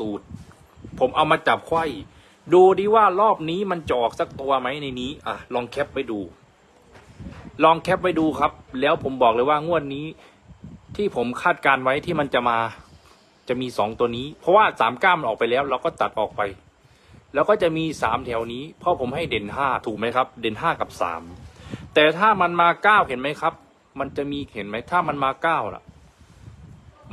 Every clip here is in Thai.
สูตร ผมเอามาจับไข้ดูดิว่ารอบนี้มันจะออกสักตัวไหมในนี้ อะ ลองแคปไปดู ลองแคปไปดูครับ แล้วผมบอกเลยว่างวดนี้ ที่ผมคาดการไว้ที่มันจะมาจะมีสองตัวนี้ เพราะว่าสามก้ามออกไปแล้ว เราก็ตัดออกไป แล้วก็จะมีสามแถวนี้ เพราะผมให้เด่นห้าถูกไหมครับ เด่นห้ากับสามแต่ถ้ามันมาเก้าเห็นไหมครับ มันจะมีเห็นไหมถ้ามันมาเก้าล่ะ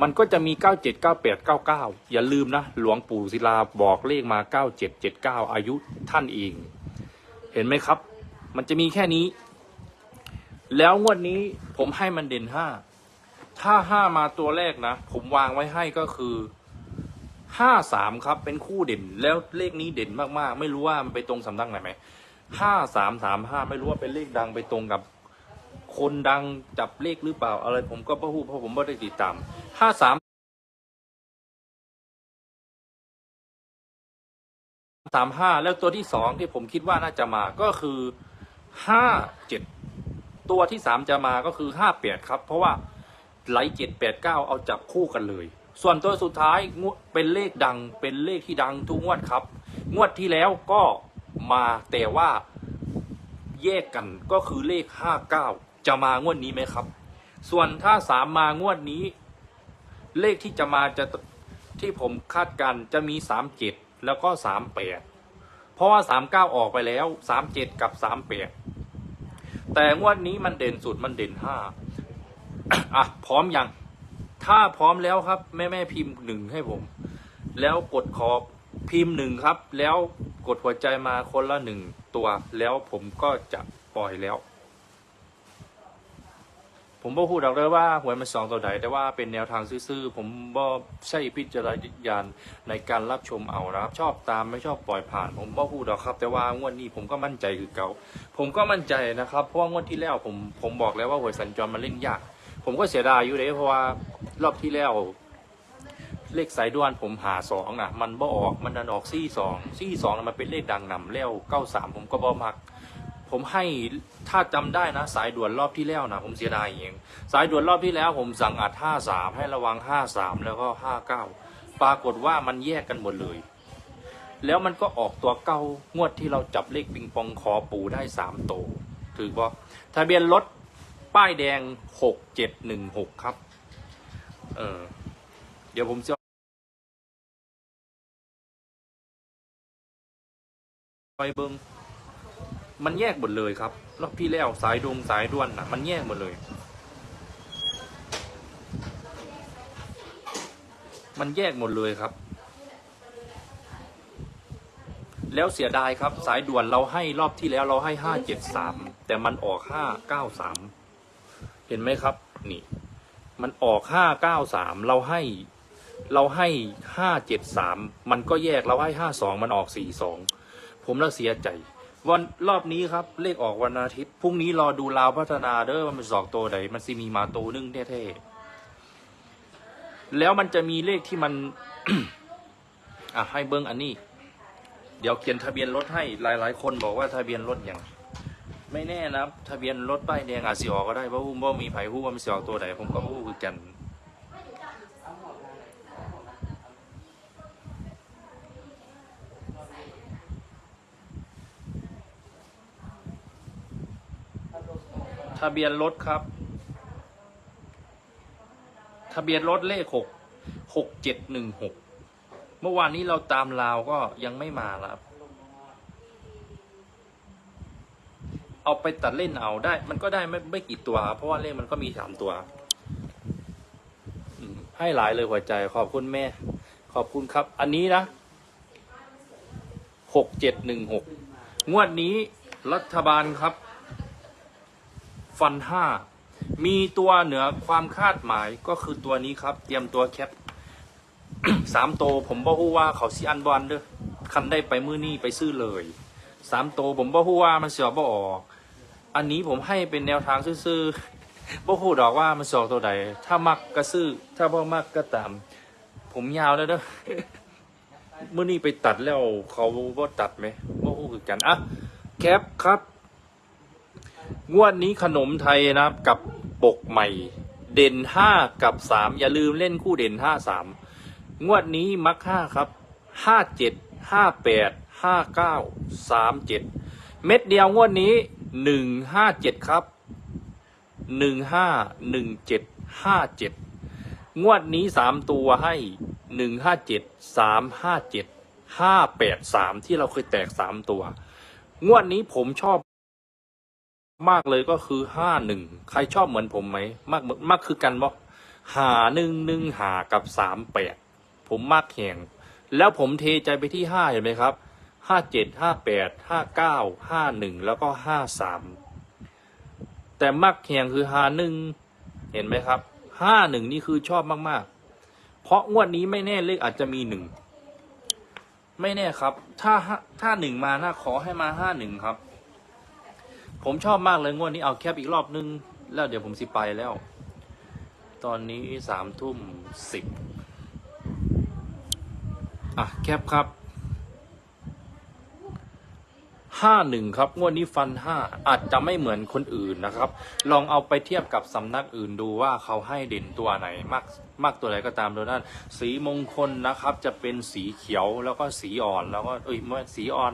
มันก็จะมีเก้าเจ็ดเก้าแปดเก้าเก้าอย่าลืมนะ หลวงปู่ศิลาบอกเลขมาเก้าเจ็ดเจ็ดเก้าอายุท่านเอง เห็นไหมครับ มันจะมีแค่นี้ แล้วงวดนี้ผมให้มันเด่นห้าถ้าห้ามาตัวแรกนะ ผมวางไว้ให้ก็คือห้าสามครับ เป็นคู่เด่น แล้วเลขนี้เด่นมากๆ ไม่รู้ว่ามันไปตรงสำนักไหนไหมห้าสามสามห้าไม่รู้ว่าเป็นเลขดังไปตรงกับ คนดังจับเลขหรือเปล่าอะไรผมก็ไม่รู้เพราะผมไม่ได้ติดตามห้าสามสามห้าแล้วตัวที่สองที่ผมคิดว่าน่าจะมาก็คือห้าเจ็ดตัวที่สามจะมาก็คือห้าแปดครับ เพราะว่าไหลเจ็ดแปดเก้าเอาจับคู่กันเลย ส่วนตัวสุดท้ายงวดเป็นเลขดังเป็นเลขที่ดังทุกงวดครับ งวดที่แล้วก็มาแต่ว่าแยกกันก็คือเลขห้าเก้า จะมางวดนี้ไหมครับ ส่วนถ้าสามมางวดนี้ เลขที่จะมาจะที่ผมคาดการจะมีสามเจ็ดแล้วก็สามแปดเพราะว่าสามเก้าออกไปแล้วสามเจ็ดกับสามแปดแต่งวดนี้มันเด่นสุดมันเด่นห้าอะพร้อมยัง ถ้าพร้อมแล้วครับ แม่แม่พิมพ์หนึ่งให้ผม แล้วกดขอบพิมพ์หนึ่งครับ แล้วกดหัวใจมาคนละหนึ่งตัว แล้วผมก็จะปล่อยแล้ว ผมบ่พูดหรอกเลยว่าหวยมันสองตัวใดแต่ว่าเป็นแนวทางซื่อๆผมบ่ใช่พิจารณาในการรับชมเอานะครับ ชอบตามไม่ชอบปล่อยผ่าน ผมบ่พูดหรอกครับ แต่ว่างวดนี้ผมก็มั่นใจคือเก่าผมก็มั่นใจนะครับเพราะว่างวดที่แล้วผมผมบอกแล้วว่าหวยสัญจรมันเล่นยาก ผมก็เสียดายอยู่เลยเพราะว่ารอบที่แล้วเลขสายด่วนผมหาสองนะมันบ่ออกมันดันออกซี่สองซี่สองมันเป็นเลขดังนำแล้วเก้าสามผมก็บ่มัก ผมให้ถ้าจำได้นะ สายด่วนรอบที่แล้วนะผมเสียดายเองสายด่วนรอบที่แล้ว ผมสั่งอัดห้าสามให้ระวังห้าสามแล้วก็ห้าเก้าปรากฏว่ามันแยกกันหมดเลย แล้วมันก็ออกตัวเก้างวดที่เราจับเลขปิงปองคอปูได้สามโตถือว่าทะเบียนรถป้ายแดงหกเจ็ดหนึ่งหกครับ เออเดี๋ยวผมจะไปเบิ้ง มันแยกหมดเลยครับรอบที่แล้วสายดวงสายด้วนนะมันแยกหมดเลย มันแยกหมดเลยครับ แล้วเสียดายครับ สายด่วนเราให้รอบที่แล้วเราให้ห้าเจ็ดสามแต่มันออกห้าเก้าสามเห็นไหมครับ นี่ มันออกห้าเก้าสามเราให้ เราให้ห้าเจ็ดสามมันก็แยกเราให้ห้าสองมันออกสี่สองผมและเสียใจ วันรอบนี้ครับ เลขออกวันอาทิตย์พรุ่งนี้รอดูลาวพัฒนาเด้อว่ามันสอกตัวไหนมันสิมีมาตัวนึงแท้ๆแล้วมันจะมีเลขที่มัน อะให้เบิ้งอันนี้ เดี๋ยวเขียนทะเบียนรถให้หลาย ๆ คนบอกว่าทะเบียนรถอย่างไม่แน่นะทะเบียนรถป้ายแดงอาจสิออกก็ได้เพราะว่าบ่มีไผฮู้ว่ามันสิออกตัวไหนผมก็บ่ฮู้คือกัน ทะเบียนรถครับ ทะเบียนรถเลขหกหกเจ็ดหนึ่งหกเมื่อวานนี้เราตามลาวก็ยังไม่มาครับ เอาไปตัดเล่นเอาได้ มันก็ได้ไม่ไม่กี่ตัว เพราะว่าเลขมันก็มีสามตัวให้หลายเลยหัวใจ ขอบคุณแม่ ขอบคุณครับ อันนี้นะหกเจ็ดหนึ่งหกงวดนี้รัฐบาลครับ ฟันห้ามีตัวเหนือความคาดหมายก็คือตัวนี้ครับ เตรียมตัวแคปสามโตผมบ่ฮู้ว่าเขาสิอันบอลเด้อคันได้ไปมือนี้ไปซื้อเลยสามโตผมบ่ฮู้ว่ามันสิออกบ่ออกอันนี้ผมให้เป็นแนวทางซื่อๆบ่ฮู้ดอกว่ามันสอกตัวใด ถ้ามักก็ซื้อ ถ้าบ่มักก็ตาม ผมยาวแล้วเด้อมื้อนี้ไปตัดแล้วเขาบ่ตัดไหมบ่ฮู้คือกันอะแคปครับ งวดนี้ขนมไทยนะครับกับปกใหม่ เด่นห้ากับสามอย่าลืมเล่นคู่เด่นห้าสามงวดนี้มักห้าครับห้าเจ็ดห้าแปดห้าเก้าสามเจ็ดเม็ดเดียวงวดนี้หนึ่งห้าเจ็ดครับหนึ่งห้าหนึ่งเจ็ดห้าเจ็ดงวดนี้สามตัวให้หนึ่งห้าเจ็ดสามห้าเจ็ดห้าแปดสามที่เราเคยแตกสามตัว งวดนี้ผมชอบ มากเลยก็คือห้าหนึ่งใครชอบเหมือนผมไหมมากมากคือกันบอกหาหนึ่งหนึ่งหากับสามแปดผมมากแข่งแล้วผมเทใจไปที่ห้าเห็นไหมครับห้าเจ็ดห้าแปดห้าเก้าห้าหนึ่งแล้วก็ห้าสามแต่มักแข่งคือหาหนึ่งเห็นไหมครับห้าหนึ่งนี่คือชอบมากๆ เพราะงวดนี้ไม่แน่เลขอาจจะมีหนึ่งไม่แน่ครับ ถ้าถ้าหนึ่งมาน่าขอให้มาห้าหนึ่งครับ ผมชอบมากเลยงวดนี้เอาแคปอีกรอบนึง แล้วเดี๋ยวผมสิไปแล้ว ตอนนี้สามทุ่มสิบอะแคปครับห้าหนึ่งครับ งวดนี้ฟันห้าอาจจะไม่เหมือนคนอื่นนะครับ ลองเอาไปเทียบกับสำนักอื่นดูว่าเขาให้เด่นตัวไหนมากมากตัวไหนก็ตามโดยนั้นสีมงคลนะครับ จะเป็นสีเขียวแล้วก็สีอ่อนแล้วก็เอ้ยสีอ่อน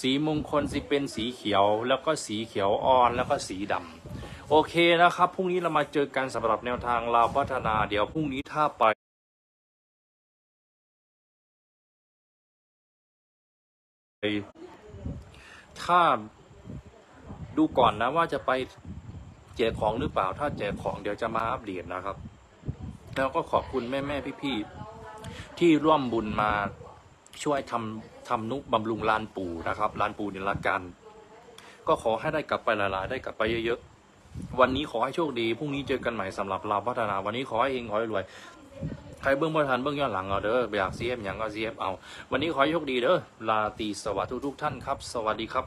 สีมงคลสิเป็นสีเขียว แล้วก็สีเขียวอ่อนแล้วก็สีดำโอเคนะครับพรุ่งนี้เรามาเจอกันสำหรับแนวทางเราวพัฒนาเดี๋ยวพรุ่งนี้ถ้าไปถ้าดูก่อนนะว่าจะไปแจกของหรือเปล่า ถ้าแจกของเดี๋ยวจะมาอัปเดตนะครับ แล้วก็ขอบคุณแม่แม่พี่พี่ๆที่ร่วมบุญมา ช่วยทำทำนุบำรุงลานปู่นะครับลานปู่นิรันดร์การก็ขอให้ได้กลับไปหลายๆ ได้กลับไปเยอะๆ วันนี้ขอให้โชคดีพรุ่งนี้เจอกันใหม่สำหรับเราพัฒนา วันนี้ขอให้เฮงขอให้รวย ใครเบื้องบนทันเบื้องย้อนหลังเอาเด้ออยากซีเอฟอย่างก็ซีเอฟเอา วันนี้ขอให้โชคดีเด้อลาตีสวัสดีทุกๆท่านครับ สวัสดีครับ